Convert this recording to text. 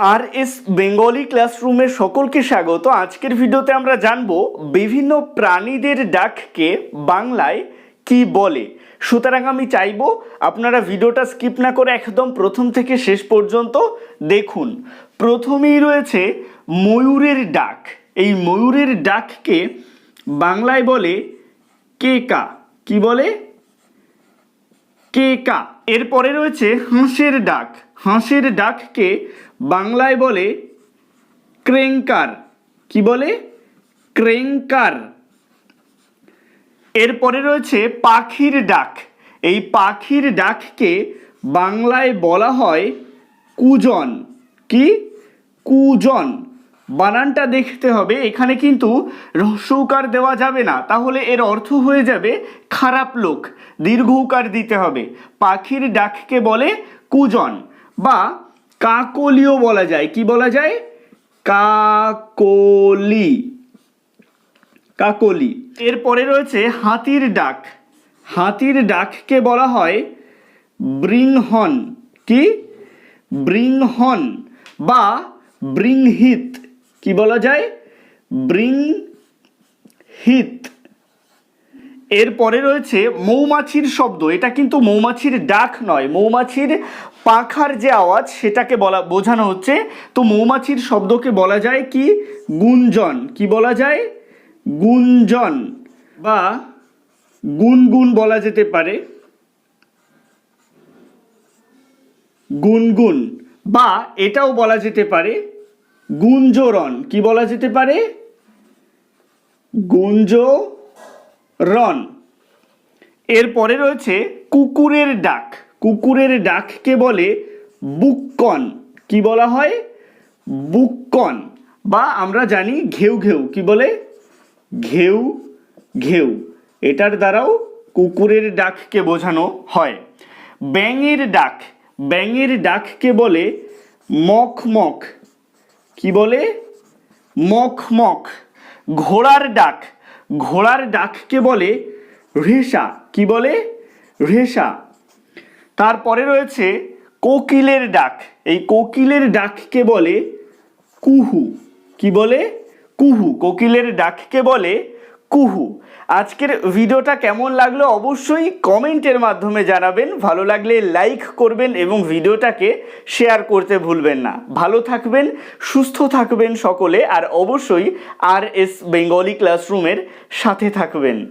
আর S Bengali ক্লাসরুমের সকলকে স্বাগত। আজকের ভিডিওতে আমরা জানব বিভিন্ন প্রাণীদের ডাককে বাংলায় কি বলে। সুতরাং আমি চাইব আপনারা ভিডিওটা স্কিপ না করে একদম প্রথম থেকে শেষ পর্যন্ত দেখুন। প্রথমেই রয়েছে ময়ূরের ডাক। এই ময়ূরের ডাককে বাংলায় বলে কেকা। কি বলে? কেকা। এরপরে রয়েছে হাঁসের ডাক। হাঁসের ডাককে বাংলায় বলে ক্রেঙ্কার। কি বলে? ক্রেঙ্কার। এরপরে রয়েছে পাখির ডাক। এই পাখির ডাককে বাংলায় বলা হয় কুজন। কি? কুজন। বানানটা দেখতে হবে। এখানে কিন্তু রস্যৌকার দেওয়া যাবে না। তাহলে এর অর্থ হয়ে যাবে খারাপ লোক। দীর্ঘৌকার দিতে হবে। পাখির ডাককে বলে কুজন। বা কাকলিও বলা যায়। কি বলা যায়? কাকলি। কাকলি। এরপরে রয়েছে হাতির ডাক। হাতির ডাককে বলা হয় ব্রিংহন কি? ব্রিংহন বা ব্রিংহিত কি বলা যায়? ব্রিং হিত এরপরে রয়েছে মৌমাছির শব্দ। এটা কিন্তু মৌমাছির ডাক নয়, মৌমাছির পাখার যে আওয়াজ, সেটাকে বলা, বোঝানো হচ্ছে। তো মৌমাছির শব্দকে বলা যায় কি? গুঞ্জন। কি বলা যায়? গুঞ্জন বা গুনগুন বলা যেতে পারে। গুনগুন বা এটাও বলা যেতে পারে। গুঞ্জরণ কি বলা যেতে পারে? গুঞ্জরণ এরপরে রয়েছে কুকুরের ডাক। কুকুরের ডাককে বলে বুককন। কি বলা হয়? বুককন। বা আমরা জানি ঘেউ ঘেউ। কি বলে? ঘেউ ঘেউ। এটার দ্বারাও কুকুরের ডাককে বোঝানো হয়। ব্যাঙের ডাক। ব্যাঙের ডাককে বলে মখ মখ কি বলে? মখ মখ ঘোড়ার ডাক। ঘোড়ার ডাককে বলে রেশা। কি বলে? রেশা। তারপরে রয়েছে কোকিলের ডাক। এই কোকিলের ডাককে বলে কুহু। কি বলে? কুহু। কোকিলের ডাককে বলে কুহু। আজকের ভিডিওটা কেমন লাগল অবশ্যই কমেন্টের মাধ্যমে জানাবেন। ভালো লাগলে লাইক করবেন এবং ভিডিওটাকে শেয়ার করতে ভুলবেন না। ভালো থাকবেন, সুস্থ থাকবেন সকলে, আর অবশ্যই আর এস বেঙ্গলি ক্লাসরুমের সাথে থাকবেন।